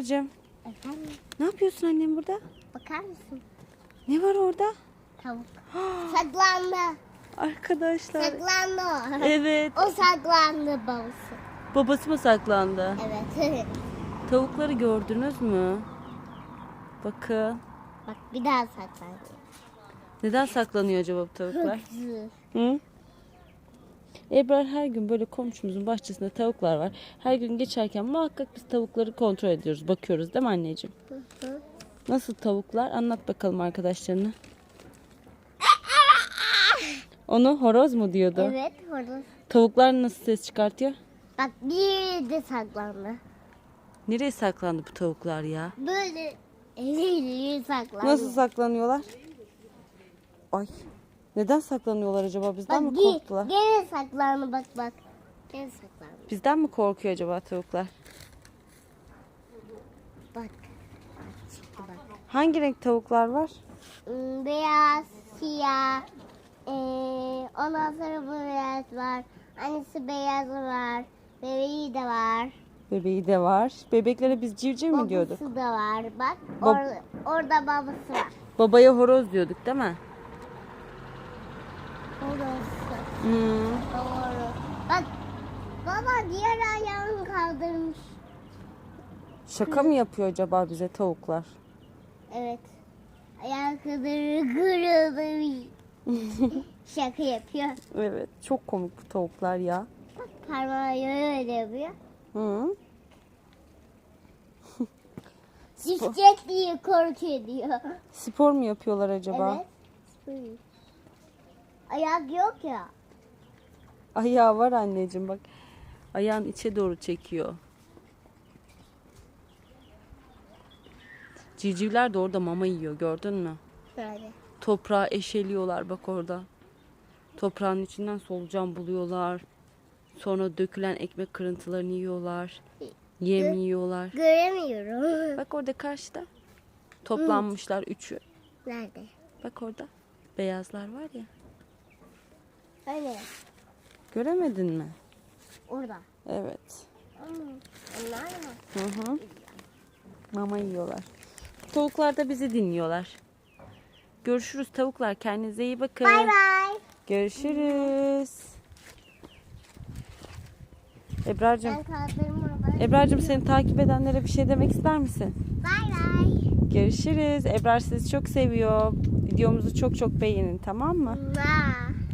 Ebrar'cığım Efendim ne yapıyorsun annem burada? bakar mısın? Ne var orada? Tavuk. saklandı. Arkadaşlar. Saklandı o. Evet. O saklandı babası. Babası mı saklandı? Evet. Tavukları gördünüz mü? Bakın. Bak bir daha saklandı. Neden saklanıyor acaba bu tavuklar? Hı? Ebrar her gün böyle komşumuzun bahçesinde tavuklar var. Her gün geçerken muhakkak biz tavukları kontrol ediyoruz, bakıyoruz değil mi anneciğim? Hı hı. Nasıl tavuklar? Anlat bakalım arkadaşlarına. Onu horoz mu diyordu? Evet orada. Tavuklar nasıl ses çıkartıyor? Bak bir de saklandı. Nereye saklandı bu tavuklar ya? Böyle eliyle saklandı. Nasıl saklanıyorlar? Ay. Neden saklanıyorlar acaba? Bizden Bak mi korktular? gene saklandı bak bak. Gene saklandı. Bizden mi korkuyor acaba tavuklar? Bak. Çıktı bak. Hangi renk tavuklar var? Hmm, Beyaz, siyah. Ee, ondan sonra bu beyaz var. Annesi beyazı var. Bebeği de var. Bebeği de var. Bebeklere biz civciv mi diyorduk? Babası da var. Bak Bab- or- orada babası var. Babaya horoz diyorduk değil mi? Orası. Hmm. Doğru. Bak baba diğer ayağını kaldırmış. Şaka mı yapıyor acaba bize tavuklar? Evet. Ayakları kırılmış. Şaka yapıyor. Evet. Çok komik bu tavuklar ya. Bak parmağı öyle yapıyor. Hı. Düşecek diye korkuyor diyor. Spor mu yapıyorlar acaba? Evet. Ayak yok ya. Ayağı var anneciğim bak. Ayağın içe doğru çekiyor. Civcivler de orada mama yiyor gördün mü? Şöyle. Toprağı eşeliyorlar bak orada. Toprağın içinden solucan buluyorlar. Sonra dökülen ekmek kırıntılarını yiyorlar. Yem yiyorlar. Göremiyorum. Bak orada karşıda. Toplanmışlar üçü. Nerede? Bak orada. Beyazlar var ya. Öyle. Göremedin mi? Orada. Evet. Onlar mı? Hı hı. Mama yiyorlar. Tavuklar da bizi dinliyorlar. Görüşürüz tavuklar. Kendinize iyi bakın. Bay bay. Görüşürüz. Ebrar'cığım. Ben. Ebrar'cığım seni takip edenlere bir şey demek ister misin? Bay bay. Görüşürüz. Ebrar sizi çok seviyor. Videomuzu çok çok beğenin tamam mı? Mua.